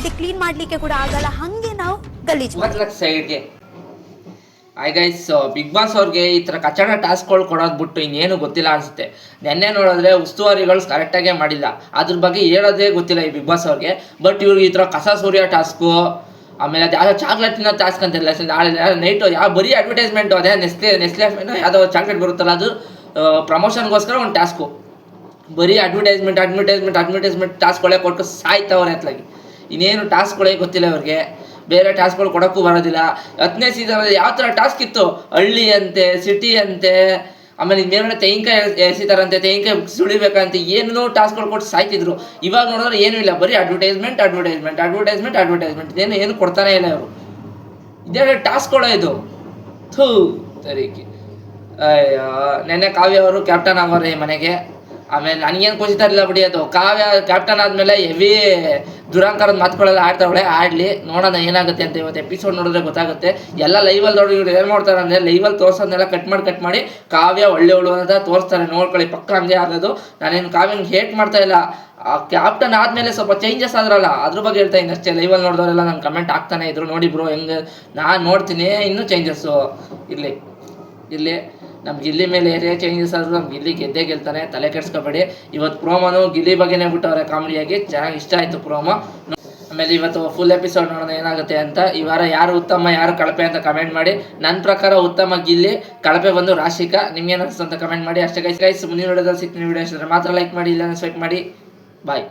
ಇದು ಕ್ಲೀನ್ ಮಾಡ್ಲಿಕ್ಕೆ ಕೂಡ ಆಗಲ್ಲ. ಹಂಗೆ ನಾವು ಗಲೀಜ್ ಸೈಡ್ಗೆ ಐ ಗೈಸ್ ಬಿಗ್ ಬಾಸ್ ಅವ್ರಿಗೆ ಈ ಥರ ಕಚಡ ಟಾಸ್ಕ್ಗಳು ಕೊಡೋದು ಬಿಟ್ಟು ಇನ್ನೇನು ಗೊತ್ತಿಲ್ಲ ಅನಿಸುತ್ತೆ. ನೆನ್ನೆ ನೋಡಿದ್ರೆ ಉಸ್ತುವಾರಿಗಳು ಕರೆಕ್ಟಾಗೇ ಮಾಡಿಲ್ಲ. ಅದ್ರ ಬಗ್ಗೆ ಹೇಳೋದೇ ಗೊತ್ತಿಲ್ಲ ಈ ಬಿಗ್ ಬಾಸ್ ಅವ್ರಿಗೆ. ಬಟ್ ಇವ್ರಿಗೆ ಈ ಥರ ಕಸ ಸೂರ್ಯ ಟಾಸ್ಕು ಆಮೇಲೆ ಅದು ಯಾವುದೋ ಚಾಕ್ಲೇಟ್ ತಿನ್ನೋ ಟಾಸ್ಕ್ ಅಂತಿಲ್ಲ. ನಾಳೆ ನೈಟು ಯಾವ ಬರೀ ಅಡ್ವರ್ಟೈಸ್ಮೆಂಟ್ ಅದೇ ನೆಸ್ಲೆ ನೆಸ್ಲೆ ಯಾವುದೋ ಚಾಕ್ಲೇಟ್ ಬರುತ್ತಲ್ಲ ಅದು ಪ್ರಮೋಷನ್ಗೋಸ್ಕರ ಒಂದು ಟಾಸ್ಕು ಬರೀ ಅಡ್ವರ್ಟೈಸ್ಮೆಂಟ್ ಅಡ್ವರ್ಟೈಸ್ಮೆಂಟ್ ಅಡ್ವರ್ಟೈಸ್ಮೆಂಟ್ ಟಾಸ್ಕ್ಗಳೇ ಕೊಟ್ಟು ಸಾಯ್ತವ್ರೆ ಅತ್ಲಾಗಿ. ಇನ್ನೇನು ಟಾಸ್ಕ್ಗಳೇ ಗೊತ್ತಿಲ್ಲ ಅವ್ರಿಗೆ ಬೇರೆ ಟಾಸ್ಕ್ಗಳು ಕೊಡೋಕ್ಕೂ ಬರೋದಿಲ್ಲ. ಹತ್ತನೇ ಸೀಸನಲ್ಲಿ ಯಾವ ಥರ ಟಾಸ್ಕ್ ಇತ್ತು? ಹಳ್ಳಿ ಅಂತೆ ಸಿಟಿ ಅಂತೆ, ಆಮೇಲೆ ಮೇಲ್ಗಡೆ ತೆಂಗಿನಕಾಯಿ ಎಸಿತಾರಂತೆ ತೆಂಗಿನಕಾಯಿ ಸುಳಿಬೇಕಂತೆ ಏನೂ ಟಾಸ್ಕ್ಗಳು ಕೊಟ್ಟು ಸಾಯ್ತಿದ್ರು. ಇವಾಗ ನೋಡಿದ್ರೆ ಏನೂ ಇಲ್ಲ. ಬರೀ ಅಡ್ವರ್ಟೈಸ್ಮೆಂಟ್ ಅಡ್ವರ್ಟೈಸ್ಮೆಂಟ್ ಅಡ್ವರ್ಟೈಸ್ಮೆಂಟ್ ಅಡ್ವರ್ಟೈಸ್ಮೆಂಟ್ ಇದೇನು ಏನು ಕೊಡ್ತಾನೆ ಇಲ್ಲ ಅವರು ಇದೇ ಟಾಸ್ಕ್ಗಳು ಇದು. ಥೂ, ತರೀಕೆ. ಅಯ್ಯೋ, ನೆನ್ನೆ ಕಾವ್ಯ ಅವರು ಕ್ಯಾಪ್ಟನ್ ಈ ಮನೆಗೆ. ಆಮೇಲೆ ನನಗೇನು ಖುಷಿ ಇರಲಿಲ್ಲ ಬಿಡಿ ಅದು. ಕಾವ್ಯ ಕ್ಯಾಪ್ಟನ್ ಆದಮೇಲೆ ಹೆವಿ ದುರಂಕಾರದ ಮಾತುಗಳೆಲ್ಲ ಆಡ್ತಾವಳೆ, ಆಡಲಿ, ನೋಡೋಣ ಏನಾಗುತ್ತೆ ಅಂತ ಇವತ್ತು ಎಪಿಸೋಡ್ ನೋಡಿದ್ರೆ ಗೊತ್ತಾಗುತ್ತೆ. ಎಲ್ಲ ಲೈವಲ್ಲಿ ನೋಡಿ ಇವ್ರು ಏನು ಮಾಡ್ತಾರೆ ಅಂದರೆ ಲೈವಲ್ಲಿ ತೋರ್ಸೋದನ್ನೆಲ್ಲ ಕಟ್ ಮಾಡಿ ಕಟ್ ಮಾಡಿ ಕಾವ್ಯ ಒಳ್ಳೆಯವಳು ಅಂತ ತೋರಿಸ್ತಾರೆ. ನೋಡ್ಕೊಳ್ಳಿ, ಪಕ್ಕ ಹಂಗೆ ಆಗೋದು. ನಾನೇನು ಕಾವ್ಯಂಗೆ ಹೇಟ್ ಮಾಡ್ತಾ ಇಲ್ಲ. ಆ ಕ್ಯಾಪ್ಟನ್ ಆದಮೇಲೆ ಸ್ವಲ್ಪ ಚೇಂಜಸ್ ಆದ್ರಲ್ಲ, ಅದ್ರ ಬಗ್ಗೆ ಹೇಳ್ತಾ ಇದ್ದೀನಿ ಅಷ್ಟೇ. ಲೈವಲ್ಲಿ ನೋಡಿದವರೆಲ್ಲ ನಾನು ಕಮೆಂಟ್ ಆಗ್ತಾನೆ ಇದ್ರು. ನೋಡಿ ಬ್ರೋ ಹೆಂಗೆ ನಾನು ನೋಡ್ತೀನಿ, ಇನ್ನೂ ಚೇಂಜಸ್ಸು ಇರಲಿ ಇರಲಿ. ನಮ್ಗೆ ಗಿಲ್ಲಿ ಮೇಲೆ ಏರಿಯಾ ಚೇಂಜಸ್ ಆದರೂ ನಮ್ಮ ಗಿಲ್ಲಿ ಗೆದ್ದೇ ಗೆಲ್ತಾನೆ, ತಲೆ ಕೆಡಿಸ್ಕೊಬೇಡಿ. ಇವತ್ತು ಪ್ರೋಮೋನು ಗಿಲ್ಲಿ ಬಗ್ಗೆನೇ ಬಿಟ್ಟವ್ರೆ ಕಾಮಿಡಿಯಾಗಿ. ಚೆನ್ನಾಗಿ ಇಷ್ಟ ಆಯಿತು ಪ್ರೋಮೋ. ಆಮೇಲೆ ಇವತ್ತು ಫುಲ್ ಎಪಿಸೋಡ್ ನೋಡೋಣ ಏನಾಗುತ್ತೆ ಅಂತ ಈ ವಾರ ಯಾರು ಉತ್ತಮ, ಯಾರು ಕಳಪೆ ಅಂತ ಕಮೆಂಟ್ ಮಾಡಿ. ನನ್ನ ಪ್ರಕಾರ ಉತ್ತಮ ಗಿಲ್ಲಿ, ಕಳಪೆ ಬಂದು ರಾಶಿಕಾ. ನಿಮ್ಗೆ ಅನಿಸ್ತು ಅಂತ ಕಮೆಂಟ್ ಮಾಡಿ. ಅಷ್ಟೇ ಗೈಸ್ ಗೈಸ್ ಮುಂದಿನ ವಿಡಿಯೋದಲ್ಲಿ ಸಿಗ್ತೀನಿ ವಿಡಿಯೋ ಇಷ್ಟ ಮಾತ್ರ ಲೈಕ್ ಮಾಡಿ ಇಲ್ಲ ಸ್ವೈಪ್ ಮಾಡಿ. ಬಾಯ್